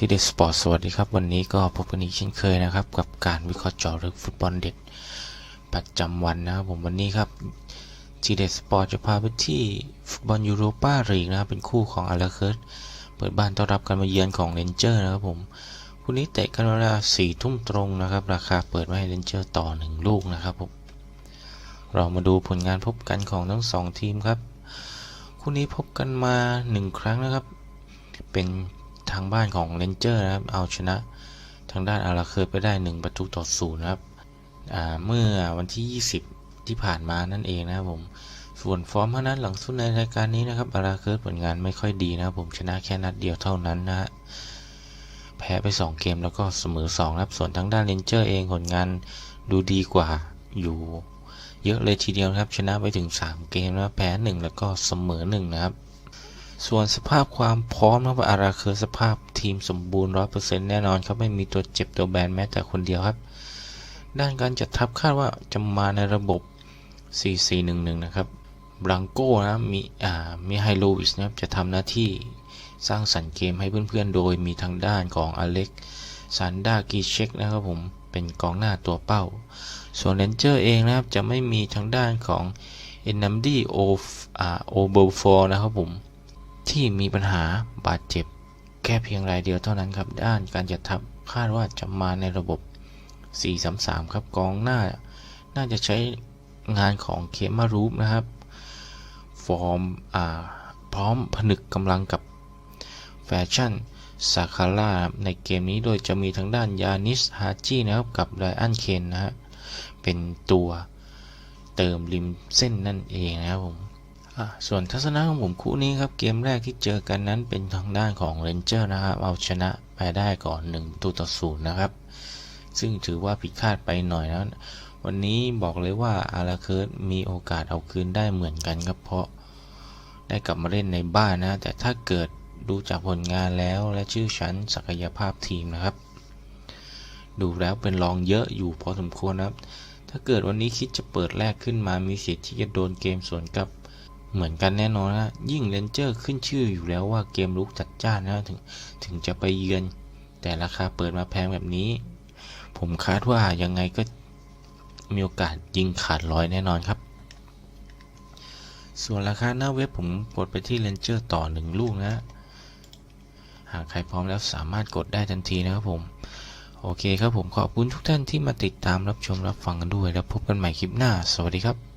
ที่เดสปอร์ตสวัสดีครับ วันนี้ก็พบกันอีกเช่นเคยนะครับ กับการวิเคราะห์เจาะลึกฟุตบอลเด็ดประจำวันนะครับผมวันนี้ครับทีเดสปอร์ตจะพาไปที่ฟุตบอลยูโรปาลีกนะครับเป็นคู่ของอาราเคิร์เปิดบ้านต้อนรับการมาเยือนของเรนเจอร์นะครับผมคู่นี้เตะกันเวลาสี่ทุ่มตรงนะครับ ราคาเปิดไว้ให้เรนเจอร์ต่อหนึ่งลูกนะครับผมเรามาดูผลงานพบกันของทั้งสองทีมครับคู่นี้พบกันมาหนึ่งครั้งนะครับ เป็น ทางบ้านของเรนเจอร์นะครับ เอาชนะทางด้านอาราเคิร์ตไปได้ 1 ประตูต่อศูนย์นะครับเมื่อวันที่ 20 ที่ผ่านมานั่นเองนะครับผม ส่วนฟอร์มเท่านั้นหลังสุดในรายการนี้นะครับอาราเคิร์ตผลงานไม่ค่อยดีนะครับผมชนะแค่นัดเดียวเท่านั้นนะฮะแพ้ไป 2 เกมแล้วก็เสมอ2ครับส่วนทางด้านเรนเจอร์เองผลงานดูดีกว่าอยู่เยอะเลยทีเดียวครับ ชนะไปถึง 3 เกมแล้วแพ้ 1 แล้วก็เสมอ 1 นะครับ ส่วนสภาพความพร้อมนะครับอาราคิร์สภาพทีมสมบูรณ์ร้อยเปอร์เซ็นต์แน่นอนครับไม่มีตัวเจ็บตัวแบนแม้แต่คนเดียวครับ ด้านการจัดทัพคาดว่าจะมาในระบบ 4-4-1-1 นะครับบรังโก้นะมีอ่ามีไฮโลวิสนะครับจะทำหน้าที่สร้างสรรค์เกมให้เพื่อนๆ โดยมีทางด้านของอเล็กซันดากีเช็กนะครับผมเป็นกองหน้าตัวเป้า ส่วนเรนเจอร์เองนะครับจะไม่มีทางด้านของเอ็นนัมดีโออ่าโอเบลฟอร์นะครับผม ที่มีปัญหาบาดเจ็บ แค่เพียงรายเดียวเท่านั้นครับ ด้านการจัดทัพคาดว่าจะมาในระบบ 4-3-3 ครับกองหน้า น่าจะใช้งานของเคมารูปนะครับ ฟอร์มอ่าพร้อมผนึกกำลังกับแฟชั่นซาคาร่าในเกมนี้โดยจะมีทางด้านยานิสฮาจีนะครับกับไ y อันเคนนะฮะเป็นตัวเติมริมเส้นนั่นเองนะครับผม ส่วนทัศนะของผมคู่นี้ครับ เกมแรกที่เจอกันนั้นเป็นทางด้านของเรนเจอร์นะครับเอาชนะไปได้ก่อน1ประตูต่อศูนย์นะครับ ซึ่งถือว่าผิดคาดไปหน่อยนะวันนี้บอกเลยว่าอาราเคิร์ตมีโอกาสเอาคืนได้เหมือนกันครับเพราะได้กลับมาเล่นในบ้านนะ แต่ถ้าเกิดดูจากผลงานแล้วและชื่อชั้นศักยภาพทีมนะครับ ดูแล้วเป็นรองเยอะอยู่พอสมควรนะครับ ถ้าเกิดวันนี้คิดจะเปิดแรกขึ้นมามีสิทธิ์ที่จะโดนเกมสวนกลับ เหมือนกันแน่นอนนะยิ่งเรนเจอร์ขึ้นชื่ออยู่แล้วว่าเกมลุกจัดจ้านนะถึงถึงจะไปเยือน แต่ราคาเปิดมาแพงแบบนี้ ผมคาดว่ายังไงก็มีโอกาสยิงขาดร้อยแน่นอนครับ ส่วนราคาหน้าเว็บผมกดไปที่เรนเจอร์ต่อหนึ่งลูกนะ หากใครพร้อมแล้วสามารถกดได้ทันทีนะครับผมโอเคครับผมขอบคุณทุกท่านที่มาติดตามรับชมรับฟังกันด้วย แล้วพบกันใหม่คลิปหน้า สวัสดีครับ